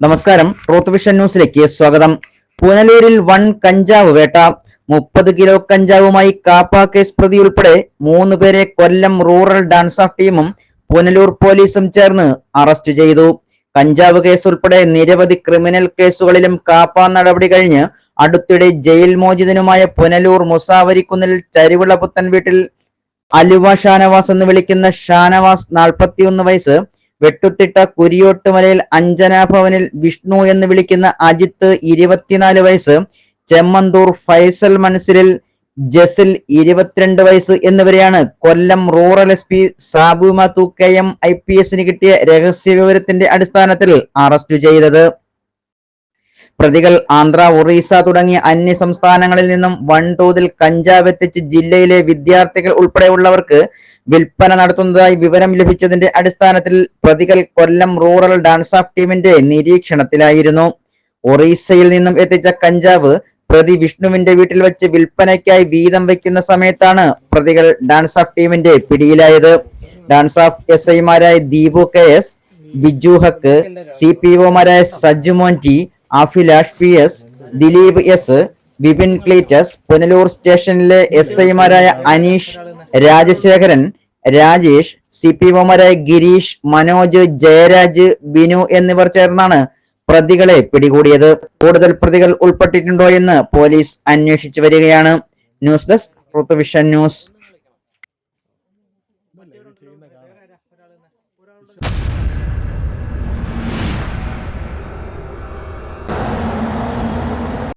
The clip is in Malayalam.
നമസ്കാരം. ട്രൂത്ത് വിഷൻ ന്യൂസിലേക്ക് സ്വാഗതം. പുനലൂരിൽ വൺ കഞ്ചാവ് വേട്ട. മുപ്പത് കിലോ കഞ്ചാവുമായി കാപ്പ കേസ് പ്രതി ഉൾപ്പെടെ മൂന്ന് പേരെ കൊല്ലം റൂറൽ ഡാൻസ് ഓഫ് ടീമും പുനലൂർ പോലീസും ചേർന്ന് അറസ്റ്റ് ചെയ്തു. കഞ്ചാവ് കേസ് ഉൾപ്പെടെ നിരവധി ക്രിമിനൽ കേസുകളിലും കാപ്പ നടപടി കഴിഞ്ഞ് അടുത്തിടെ ജയിൽ മോചിതനുമായ പുനലൂർ മുസാവരിക്കുന്നിൽ ചരിവിള പുത്തൻ വീട്ടിൽ അലുവ ഷാനവാസ് എന്ന് വിളിക്കുന്ന ഷാനവാസ് നാൽപ്പത്തിയൊന്ന് വയസ്സ് വെട്ടുത്തിട്ട കുരിയോട്ടുമലയിൽ അഞ്ജന ഭവനിൽ വിഷ്ണു എന്ന് വിളിക്കുന്ന അജിത്ത് ഇരുപത്തിനാല് വയസ്സ് ചെമ്മന്തൂർ ഫൈസൽ മൻസിലിൽ ജസിൽ ഇരുപത്തിരണ്ട് വയസ്സ് എന്നിവരെയാണ് Kollam rural S P Sabu Mathu K M I P എസിന് കിട്ടിയ രഹസ്യ വിവരത്തിന്റെ അടിസ്ഥാനത്തിൽ അറസ്റ്റ് ചെയ്തത്. പ്രതികൾ ആന്ധ്ര ഒറീസ തുടങ്ങിയ അന്യ സംസ്ഥാനങ്ങളിൽ നിന്നും വൻതോതിൽ കഞ്ചാവ് എത്തിച്ച് ജില്ലയിലെ വിദ്യാർത്ഥികൾ ഉൾപ്പെടെയുള്ളവർക്ക് വിൽപ്പന നടത്തുന്നതായി വിവരം ലഭിച്ചതിന്റെ അടിസ്ഥാനത്തിൽ പ്രതികൾ കൊല്ലം റൂറൽ ഡാൻസ് ഓഫ് ടീമിന്റെ നിരീക്ഷണത്തിലായിരുന്നു. ഒറീസയിൽ നിന്നും എത്തിച്ച കഞ്ചാവ് പ്രതി വിഷ്ണുവിന്റെ വീട്ടിൽ വെച്ച് വിൽപ്പനയ്ക്കായി വീതം വെക്കുന്ന സമയത്താണ് പ്രതികൾ ഡാൻസ് ഓഫ് ടീമിന്റെ പിടിയിലായത്. ഡാൻസ് ഓഫ് എസ് ഐമാരായ Deepu K S Biju Haq C P ഒമാരായ Sajumon T Abhilash P S Dileep S Vipin Cleetus Punalur സ്റ്റേഷനിലെ എസ് ഐമാരായ അനീഷ് രാജശേഖരൻ രാജേഷ് സി പി ഒമാരായ ഗിരീഷ് മനോജ് ജയരാജ് ബിനു എന്നിവർ ചേർന്നാണ് പ്രതികളെ പിടികൂടിയത്. കൂടുതൽ പ്രതികൾ ഉൾപ്പെട്ടിട്ടുണ്ടോ എന്ന് പോലീസ് അന്വേഷിച്ചു വരികയാണ്. News desk Rithuvision news.